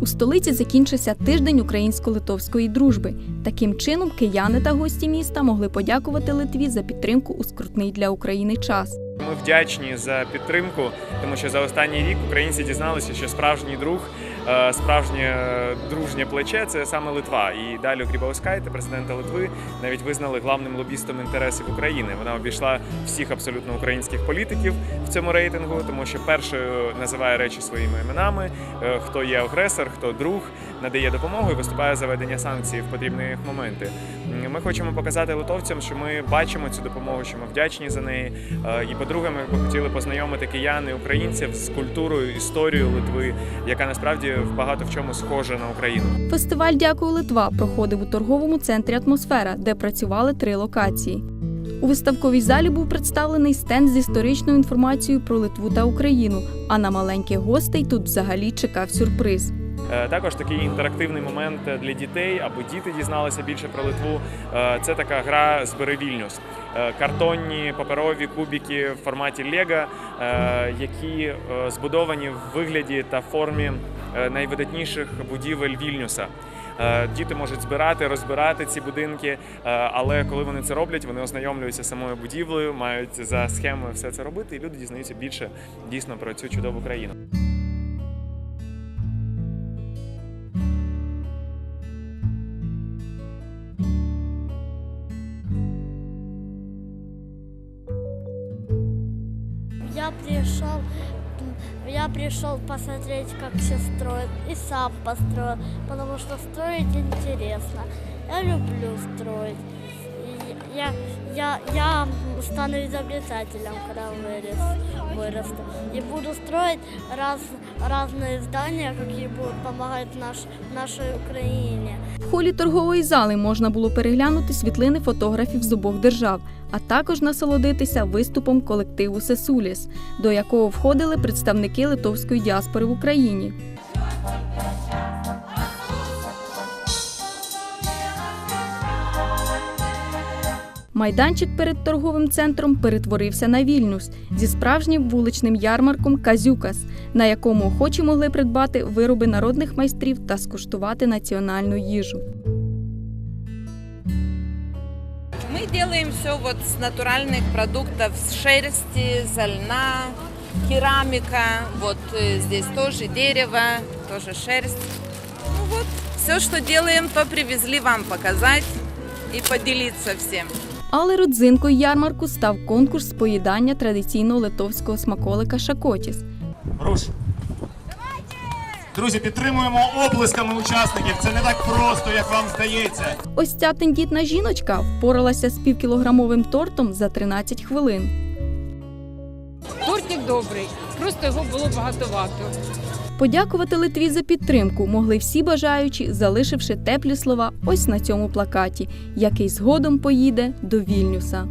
У столиці закінчився тиждень українсько-литовської дружби. Таким чином, кияни та гості міста могли подякувати Литві за підтримку у скрутний для України час. Ми вдячні за підтримку, тому що за останній рік українці дізналися, що справжній друг, справжнє е, дружнє плече це саме Литва. І Далю Грібаускайте, президента Литви, навіть визнали главним лобістом інтересів України. Вона обійшла всіх абсолютно українських політиків в цьому рейтингу, тому що першою називає речі своїми іменами, е, хто є агресор, хто друг, надає допомогу і виступає за ведення санкцій в потрібні моменти. Ми хочемо показати литовцям, що ми бачимо цю допомогу, що ми вдячні за неї. Е, І по-друге, ми хотіли познайомити киян і українців з культурою, історією Литви, яка насправді в багато в чому схожа на Україну. Фестиваль Дякую Литва проходив у торговому центрі Атмосфера, де працювали три локації. У виставковій залі був представлений стенд з історичною інформацією про Литву та Україну. А на маленьких гостей тут взагалі чекав сюрприз. Е, Також такий інтерактивний момент для дітей, аби діти дізналися більше про Литву. Е, Це така гра Збери Вільнюс. Е, Картонні паперові кубики в форматі Лего, які збудовані в вигляді та формі найвидатніших будівель Вільнюса. Діти можуть збирати, розбирати ці будинки, але коли вони це роблять, вони ознайомлюються самою будівлею, мають за схемою все це робити, і люди дізнаються більше дійсно про цю чудову країну. Пришел, я пришел посмотреть, как все строят, и сам построил, потому что строить интересно. Я люблю строить И Я, я, я стану изобретателем, когда вырос, вырасту. И буду строить раз, разные здания, какие будут помогать наш, нашей Украине. В холі торгової зали можна було переглянути світлини фотографів з обох держав, а також насолодитися виступом колективу Сесуліс, до якого входили представники литовської діаспори в Україні. Майданчик перед торговим центром перетворився на Вільнюс зі справжнім вуличним ярмарком Казюкас, на якому охочі могли придбати вироби народних майстрів та скуштувати національну їжу. Мы делаем все вот с натуральных продуктов, с шерсти, со льна, керамика. Вот э, здесь тоже дерево, тоже шерсть. Ну вот, все, что делаем, то привезли вам показать и поделиться всем. Але родзинкою ярмарку став конкурс з поїдання традиційного литовського смаколика Шакотіс. Руш. Друзі, підтримуємо оплесками учасників. Це не так просто, як вам здається. Ось ця тендітна жіночка впоралася з півкілограмовим тортом за 13 хвилин. Тортик добрий, просто його було багатовато. Подякувати Литві за підтримку могли всі бажаючі, залишивши теплі слова ось на цьому плакаті, який згодом поїде до Вільнюса.